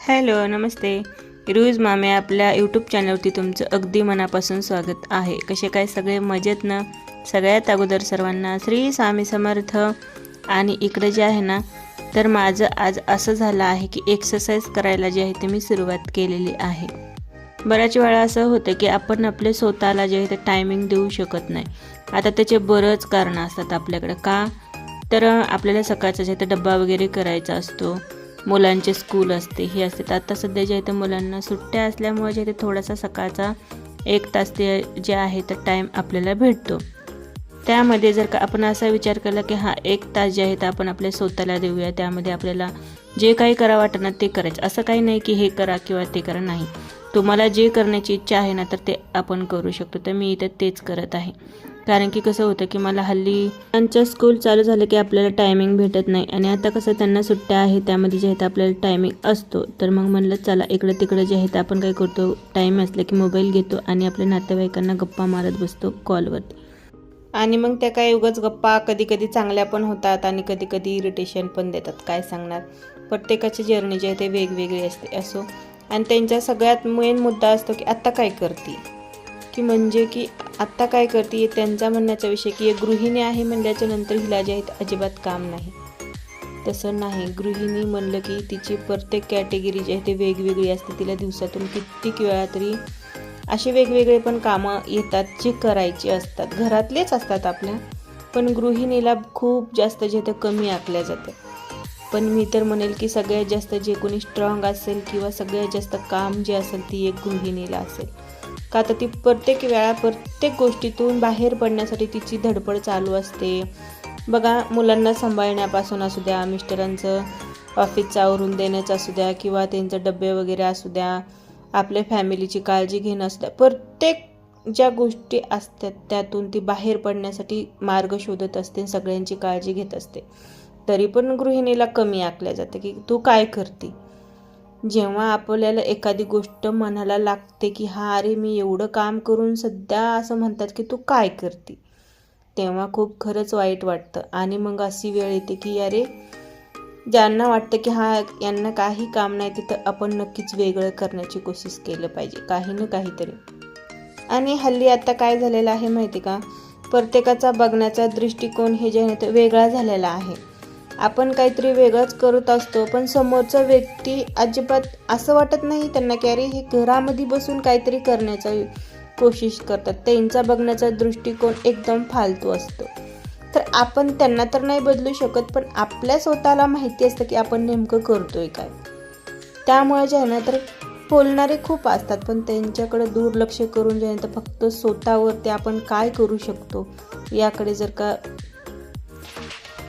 Hello नमस्ते. रुईज मामे आपल्या YouTube चॅनलवरती तुमचं अगदी मनापासून स्वागत आहे. कसे काय सगळे? मजेत ना? सगळ्यात अगोदर सर्वांना श्री स्वामी समर्थ आणि इकडे जे आहे ना तर माझं आज असं झालं आहे की एक्सरसाइज करायला जे आहे ते मी सुरुवात केलेली आहे. बऱ्याच वेळा असं होतं की आपण आपले स्वतःला जे आहे ते टायमिंग देऊ शकत नाही. आता त्याचे बरंच कारणं असतात आपल्याकडं. का? तर आपल्याला सकाळचा जे आहे ते डब्बा वगैरे करायचा असतो. मुलांचे स्कूल असते हे असते. तर आता सध्या जे आहे ते मुलांना सुट्ट्या असल्यामुळे जे आहे ते थोडासा सकाळचा एक तास ते जे आहे तर टाईम आपल्याला भेटतो. त्यामध्ये जर का आपण असा विचार केला की हा एक तास जे आहे तर आपण आपल्या स्वतःला देऊया त्यामध्ये आपल्याला जे काही करा वाटतं ना ते करायचं. असं काही नाही की हे करा किंवा ते करा नाही. तुम्हाला जे करण्याची इच्छा आहे ना तर ते आपण करू शकतो. तर मी इथं तेच करत आहे. कारण की कसं होतं की मला हल्ली त्यांचं स्कूल चालू झालं की आपल्याला टायमिंग भेटत नाही. आणि आता कसं त्यांना सुट्ट्या आहे त्यामध्ये जे आहे आपल्याला टायमिंग असतो. तर मग म्हणलं चला इकडं तिकडं जे आहे आपण काय करतो. टाईम असलं की मोबाईल घेतो आणि आपल्या नातेवाईकांना गप्पा मारत बसतो कॉलवरती आणि मग त्या काही उगाच गप्पा कधी कधी चांगल्या पण होतात आणि कधी कधी इरिटेशन पण देतात काय सांगणार? प्रत्येकाची जर्नी जी आहे ते वेगवेगळी असते. असो आणि त्यांचा सगळ्यात मेन मुद्दा असतो की आत्ता काय करते? की म्हणजे की आत्ता काय करते त्यांचा म्हणण्याचा विषय की एक गृहिणी आहे म्हणल्याच्या नंतर हिला जे आहेत अजिबात काम नाही. तसं नाही. गृहिणी म्हणलं की तिची प्रत्येक कॅटेगरी जी आहे ते वेगवेगळी असते. तिला दिवसातून कित्येक वेळा तरी असे वेगवेगळे पण कामं येतात जे करायची असतात. घरातलेच असतात आपल्या. पण गृहिणीला खूप जास्त जे ते कमी आखल्या जातात पण मी तर म्हणेल की सगळ्यात जास्त जे कोणी स्ट्रॉंग असेल किंवा सगळ्यात जास्त काम जे असेल ती एक गृहिणीला असेल. का तर ती प्रत्येक वेळा प्रत्येक गोष्टीतून बाहेर पडण्यासाठी तिची धडपड चालू असते. बघा मुलांना सांभाळण्यापासून असू द्या मिस्टरांचं ऑफिसचं आवरून देण्याचं असू द्या किंवा त्यांचे डबे वगैरे असू द्या आपल्या फॅमिलीची काळजी घेणं असू द्या प्रत्येक ज्या गोष्टी असतात त्यातून ती बाहेर पडण्यासाठी मार्ग शोधत असते सगळ्यांची काळजी घेत असते. तरी पण गृहिणीला कमी आखल्या जाते की तू काय करते? जेव्हा आपल्याला एखादी गोष्ट मनाला लागते की हा अरे मी एवढं काम करून सध्या असं म्हणतात की तू काय करते? तेव्हा खूप खरंच वाईट वाटतं. आणि मग अशी वेळ येते की अरे ज्यांना वाटतं की हा यांना काही काम नाही तिथं आपण नक्कीच वेगळं करण्याची कोशिश केलं पाहिजे काही ना काहीतरी. आणि हल्ली आता काय झालेलं आहे माहिती का? प्रत्येकाचा बघण्याचा दृष्टिकोन हे जे आहे ते वेगळा झालेला आहे. आपण काहीतरी वेगळंच करत असतो पण समोरचा व्यक्ती अजिबात असं वाटत नाही त्यांना की अरे हे घरामध्ये बसून काहीतरी करण्याचा कोशिश करतात. त्यांचा बघण्याचा दृष्टिकोन एकदम फालतू असतो. तर आपण त्यांना तर नाही बदलू शकत पण आपल्या स्वतःला माहिती असतं की आपण नेमकं करतोय काय. त्यामुळे जे आहे ना तर बोलणारे खूप असतात पण त्यांच्याकडे दुर्लक्ष करून जे आहे तर फक्त स्वतःवरती आपण काय करू शकतो याकडे जर का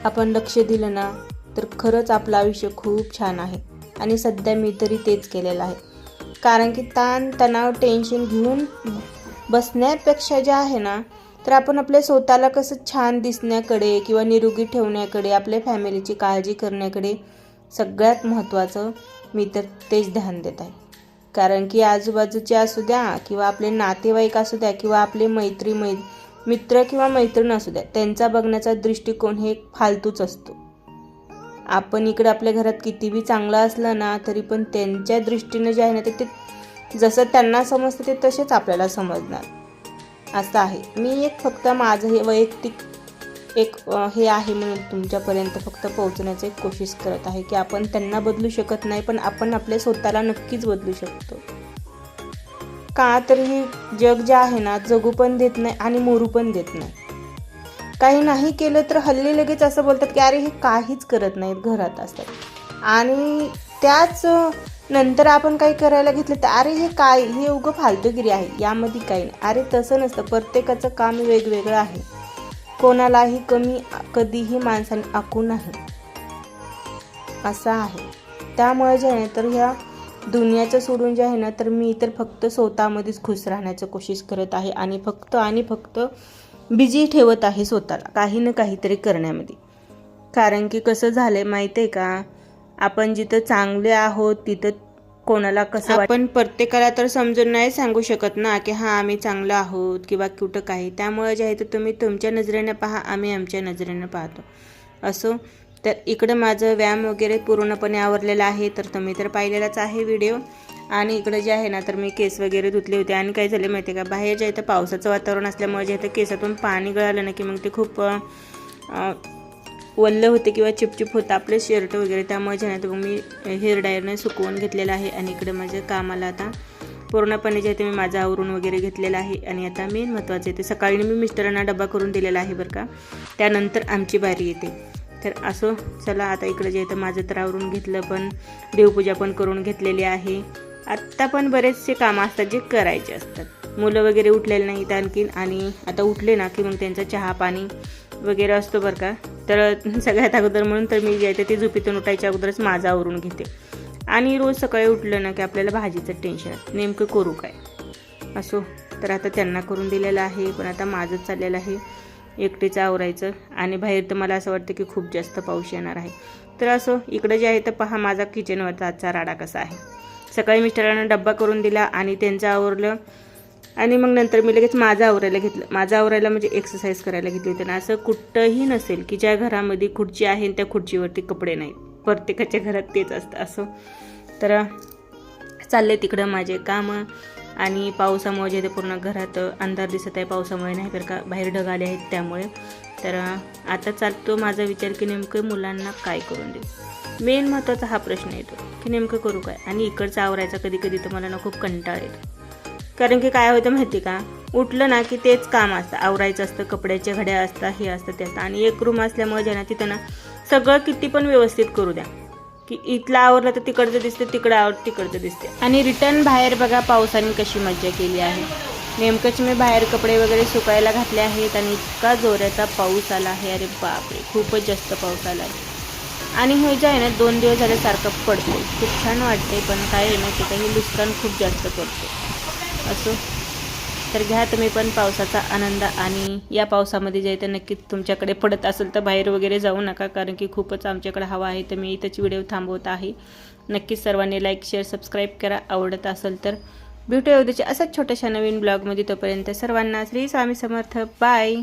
आपण लक्ष दिलं ना तर खरंच आपलं आयुष्य खूप छान आहे. आणि सध्या मी तरी तेच केलेलं आहे. कारण की ताण तणाव टेन्शन घेऊन बसण्यापेक्षा जे आहे ना तर आपण आपल्या स्वतःला कसं छान दिसण्याकडे किंवा निरोगी ठेवण्याकडे आपल्या फॅमिलीची काळजी करण्याकडे सगळ्यात महत्त्वाचं मी तर तेच ध्यान देत आहे. कारण की आजूबाजूचे असू द्या किंवा आपले नातेवाईक असू द्या किंवा आपले मैत्री मै मित्र किंवा मैत्रीण असू द्या त्यांचा बघण्याचा दृष्टिकोन हे फालतूच असतो. आपण इकडे आपल्या घरात किती बी चांगलं असलं ना तरी पण त्यांच्या दृष्टीने जे आहे ना ते ते जसं त्यांना समजतं ते तसेच आपल्याला समजणार. असं आहे. मी एक फक्त माझं हे वैयक्तिक एक हे आहे म्हणून तुमच्यापर्यंत फक्त पोहोचण्याची एक कोशिश करत आहे की आपण त्यांना बदलू शकत नाही पण आपण आपल्या स्वतःला नक्कीच बदलू शकतो. का तर ही जग जे आहे ना जगू पण देत नाही आणि मोरू पण देत नाही. काही नाही केलं तर हल्ली लगेच असं बोलतात की अरे हे काहीच करत नाहीत घरात असतात. आणि त्याच नंतर आपण काही करायला घेतलं तर अरे हे काय हे उगं फालतूगिरी आहे यामध्ये काही नाही. अरे तसं नसतं प्रत्येकाचं काम वेगवेगळं आहे. कोणालाही कमी कधीही माणसाने आखू नाही. असं आहे. त्यामुळे जे आहे तर ह्या दुनियाचं सोडून जे आहे ना तर मी तर फक्त स्वतःमध्येच खुश राहण्याचं कोशिश करत आहे आणि फक्त आणि फक्त बिझी ठेवत आहे स्वतःला काही ना काहीतरी करण्यामध्ये. कारण की कसं झालं आहे माहिती आहे का? आपण जिथं चांगले आहोत तिथं कोणाला कसं आपण प्रत्येकाला तर समजून नाही सांगू शकत ना की हां आम्ही चांगलं आहोत किंवा कुठं काही. त्यामुळे जे आहे ते तुम्ही तुमच्या नजरेने पहा आम्ही आमच्या नजरेने पाहतो. असो तर इकडं माझं व्यायाम वगैरे पूर्णपणे आवरलेलं आहे तर तुम्ही तर पाहिलेलाच आहे व्हिडिओ. आणि इकडं जे आहे ना तर मी केस वगैरे धुतले होते. आणि काय झाले माहिती आहे का बाहेर जे आहे तर पावसाचं वातावरण असल्यामुळे जे आहे केसातून पाणी गळालं ना की मग ते खूप वल्लं वल्ल होते किंवा चिपचिप होतं. आपले शर्ट वगैरे त्यामुळे जे तर मग मी हेअर ड्रायरने सुकवून घेतलेलं आहे. आणि इकडे माझ्या कामाला आता पूर्णपणे जे आहे ते मी माझं आवरून वगैरे घेतलेलं आहे. आणि आता मेन महत्त्वाचं आहे ते सकाळी मी मिस्टरांना डबा करून दिलेला आहे बरं का. त्यानंतर आमची बारी येते. तर असो चला आता इकडं जे आहे तर माझं तर आवरून घेतलं पण देवपूजा पण करून घेतलेली आहे. आत्ता पण बरेचसे कामं असतात जे करायचे असतात. मुलं वगैरे उठलेले नाहीत आणखीन आणि आता उठले ना की मग त्यांचं चहा पाणी वगैरे असतो बरं का. तर सगळ्यात अगोदर म्हणून तर मी जे आहे ते ती झोपीतून उठायच्या अगोदरच माझं आवरून घेते. आणि रोज सकाळी उठलं ना की आपल्याला भाजीचं टेन्शन नेमकं करू काय? असो तर आता त्यांना करून दिलेलं आहे पण आता माझंच चाललेलं आहे. एकटीचं आवरायचं. आणि बाहेर तर मला असं वाटतं की खूप जास्त पाऊस येणार आहे. तर असो इकडं जे आहे तर पहा माझा किचनवरचा आजचा राडा कसा आहे. सकाळी मिस्टरांना डब्बा करून दिला आणि त्यांचं आवरलं. आणि मग नंतर मी लगेच माझं आवरायला घेतलं. माझं आवरायला म्हणजे एक्सरसाइज करायला घेतली होती. आणि असं कुठंही नसेल की ज्या घरामध्ये खुर्ची आहे त्या खुर्चीवरती कपडे नाहीत. प्रत्येकाच्या घरात तेच असतं असं. तर चालले तिकडं माझे कामं आणि पावसामुळे जे ते पूर्ण घरात अंधार दिसत आहे पावसामुळे नाही तर का बाहेर ढग आले आहेत त्यामुळे. तर आता चालतो माझा विचार की नेमकं मुलांना काय करून देऊ? मेन महत्त्वाचा हा प्रश्न येतो की नेमकं करू काय? आणि इकडचं आवरायचा कधी कधी तर मला ना खूप कंटाळ येतो. कारण की काय होतं माहिती का? उठलं ना की तेच काम असतं. आवरायचं असतं कपड्याच्या घड्या असतात हे असतं ते असतं. आणि एक रूम असल्यामुळे ज्यांना तिथं ना सगळं किती पण व्यवस्थित करू द्या. की इथलं आवरलं तर तिकडचं दिसते तिकडं आवर तिकडचं दिसते. आणि रिटर्न बाहेर बघा पावसाने कशी मज्जा केली आहे. नेमकंच मी बाहेर कपडे वगैरे सुकायला घातले आहेत आणि इतका जोराचा पाऊस आला आहे. अरे बापरे खूपच जास्त पाऊस आला आहे. आणि हे जे आहे ना दोन दिवस झाले सारखं पडतो खूप छान वाटते पण काय आहे ना की? काही नुकसान खूप जास्त करतो असो. तर घ्या तुम्ही पण पावसाचा आनंद आणि या पावसामध्ये जे आहे तर नक्कीच तुमच्याकडे पडत असेल तर बाहेर वगैरे जाऊ नका कारण की खूपच आमच्याकडे हवा आहे तर मी इथंच व्हिडिओ थांबवत आहे. नक्कीच सर्वांनी लाईक शेअर सबस्क्राईब करा. आवडत असेल तर भेटूया उद्याच्या असाच छोट्याशा नवीन ब्लॉगमध्ये तोपर्यंत सर्वांना श्री स्वामी समर्थ. बाय